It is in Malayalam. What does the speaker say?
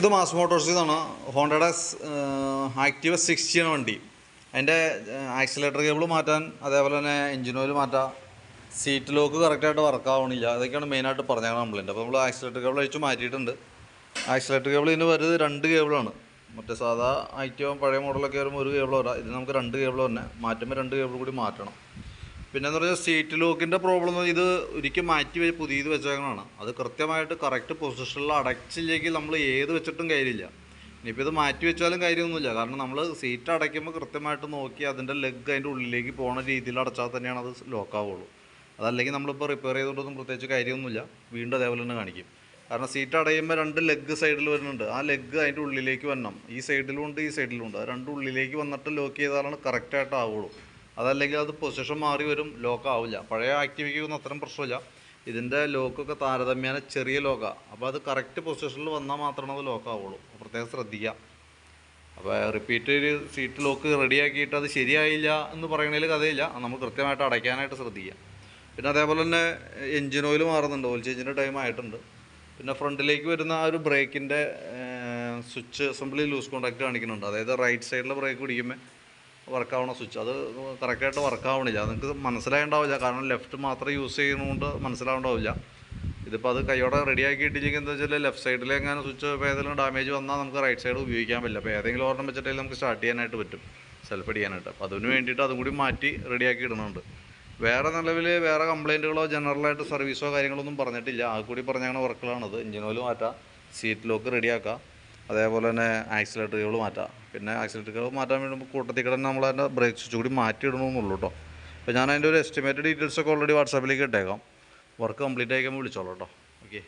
ഇത് മാസ് മോട്ടോഴ്സിൽ നിന്നാണ് ഹോണ്ടയുടെ ആക്റ്റീവ സിക്സ്റ്റി ആണ് വണ്ടി. അതിന്റെ ആക്സിലേറ്റർ കേബിൾ മാറ്റാൻ അതേപോലെ തന്നെ എഞ്ചിൻ ഓയിൽ മാറ്റാം. സീറ്റ് ലോക്ക് കറക്റ്റായിട്ട് വർക്ക് ആവണില്ല. അതൊക്കെയാണ് മെയിനായിട്ട് പറഞ്ഞ കംപ്ലൈന്റ് അപ്പോൾ നമ്മൾ ആക്സിലേറ്റർ കേബിൾ അഴിച്ച് മാറ്റിയിട്ടുണ്ട്. ആക്സിലേറ്റർ കേബിൾ ഇതിന് വരുന്നത് രണ്ട് കേബിളാണ് മറ്റേ സാധാ ആക്റ്റീവ പഴയ മോഡലൊക്കെ വരുമ്പോൾ ഒരു കേബിൾ വരാം. ഇത് നമുക്ക് രണ്ട് കേബിൾ തന്നെ. മാറ്റുമ്പോൾ രണ്ട് കേബിൾ കൂടി മാറ്റണം. പിന്നെ എന്ന് പറഞ്ഞാൽ സീറ്റ് ലോക്കിന്റെ പ്രോബ്ലം ഇത് ഒരിക്കൽ മാറ്റി പുതിയത് വെച്ചേക്കണതാണ്. അത് കൃത്യമായിട്ട് കറക്റ്റ് പൊസിഷനിൽ അടച്ചില്ലെങ്കിൽ നമ്മൾ ഏത് വെച്ചിട്ടും കാര്യമില്ല. ഇനിയിപ്പോൾ ഇത് മാറ്റി വെച്ചാലും കാര്യമൊന്നുമില്ല. കാരണം നമ്മൾ സീറ്റ് അടയ്ക്കുമ്പോൾ കൃത്യമായിട്ട് നോക്കി അതിന്റെ ലെഗ് അതിന്റെ ഉള്ളിലേക്ക് പോണ രീതിയിൽ അടച്ചാൽ തന്നെയാണ് അത് ലോക്കാവുള്ളൂ അതല്ലെങ്കിൽ നമ്മളിപ്പോൾ റിപ്പയർ ചെയ്തുകൊണ്ടൊന്നും പ്രത്യേകിച്ച് കാര്യമൊന്നുമില്ല. വീണ്ടും അതേപോലെ തന്നെ കാണിക്കും. കാരണം സീറ്റ് അടയുമ്പോൾ രണ്ട് ലെഗ് സൈഡിൽ വരുന്നുണ്ട്. ആ ലെഗ് അതിന്റെ ഉള്ളിലേക്ക് വരണം. ഈ സൈഡിലും ഉണ്ട് ഈ സൈഡിലും ഉണ്ട്. അത് രണ്ട് ഉള്ളിലേക്ക് വന്നിട്ട് ലോക്ക് ചെയ്താലാണ് കറക്റ്റായിട്ട് ആവുള്ളൂ. അതല്ലെങ്കിൽ അത് പൊസിഷൻ മാറി വരും ലോക്ക് ആവില്ല. പഴയ ഒന്നും അത്രയും പ്രശ്നമില്ല. ഇതിന്റെ ലോക്കൊക്കെ താരതമ്യേന ചെറിയ ലോക്കാണ് അപ്പോൾ അത് കറക്റ്റ് പൊസിഷനിൽ വന്നാൽ മാത്രമേ അത് ലോക്ക് ആവുള്ളൂ. പ്രത്യേകം ശ്രദ്ധിക്കുക അപ്പോൾ റിപ്പീറ്റ് ഒരു സീറ്റ് ലോക്ക് റെഡിയാക്കിയിട്ട് അത് ശരിയായില്ല എന്ന് പറയണതിൽ കഥയില്ല. നമ്മൾ കൃത്യമായിട്ട് അടയ്ക്കാനായിട്ട് ശ്രദ്ധിക്കുക പിന്നെ അതേപോലെ തന്നെ എഞ്ചിൻ ഓയിൽ മാറുന്നുണ്ട്. ഓയിൽ ചേഞ്ചിന്റെ ടൈം ആയിട്ടുണ്ട്. പിന്നെ ഫ്രണ്ടിലേക്ക് വരുന്ന ആ ഒരു ബ്രേക്കിന്റെ സ്വിച്ച് അസംബ്ലി ലൂസ് കോണ്ടാക്ട് കാണിക്കുന്നുണ്ട്. അതായത് റൈറ്റ് സൈഡിലെ ബ്രേക്ക് പിടിക്കുമ്പോൾ വർക്ക് ആവണ സ്വിച്ച് അത് കറക്റ്റായിട്ട് വർക്കാവണില്ല നിങ്ങൾക്ക് മനസ്സിലായിണ്ടാവില്ല. കാരണം ലെഫ്റ്റ് മാത്രം യൂസ് ചെയ്യുന്നതുകൊണ്ട് മനസ്സിലാവുണ്ടാവില്ല. ഇതിപ്പോൾ അത് കൈയോടെ റെഡി ആക്കിയിട്ടില്ലെങ്കിൽ എന്താ വെച്ചാൽ ലെഫ്റ്റ് സൈഡിൽ എങ്ങനെ സ്വിച്ച് ഏതെങ്കിലും ഡാമേജ് വന്നാൽ നമുക്ക് റൈറ്റ് സൈഡ് ഉപയോഗിക്കാൻ പറ്റില്ല. അപ്പോൾ ഏതെങ്കിലും ഓർഡർ വെച്ചിട്ടെങ്കിൽ നമുക്ക് സ്റ്റാർട്ട് ചെയ്യാനായിട്ട് പറ്റും. സെൽഫ് അടിക്കാനായിട്ട് അപ്പോൾ അതിന് വേണ്ടിയിട്ട് അതും കൂടി മാറ്റി റെഡിയാക്കി ഇടുന്നുണ്ട്. വേറെ നിലവിൽ വേറെ കംപ്ലൈന്റുകളോ ജനറലായിട്ട് സർവീസോ കാര്യങ്ങളൊന്നും പറഞ്ഞിട്ടില്ല. ആ കൂടി പറഞ്ഞാണ് വർക്കുകളാണത് എഞ്ചിൻ മാറ്റാം. സീറ്റ് ലോക്ക് റെഡിയാക്കാം അതേപോലെ തന്നെ ആക്സിലേറ്ററുകൾ മാറ്റാം. പിന്നെ ആക്സിലേറ്ററുകൾ മാറ്റാൻ വേണ്ടി കൂട്ടത്തിൽ കിടന്ന് നമ്മൾ അതിന്റെ ബ്രേക്ക് സ്വിച്ച് കൂടി മാറ്റിയിടണമെന്നുള്ളൂ കേട്ടോ. അപ്പോൾ ഞാൻ അതിന്റെ ഒരു എസ്റ്റിമേറ്റഡ് ഡീറ്റെയിൽസ് ഒക്കെ ഓൾറെഡി വാട്സാപ്പിലേക്ക് ഇട്ടേക്കാം. വർക്ക് കംപ്ലീറ്റ് ആയിക്കുമ്പോൾ വിളിച്ചോളൂ കേട്ടോ. ഓക്കെ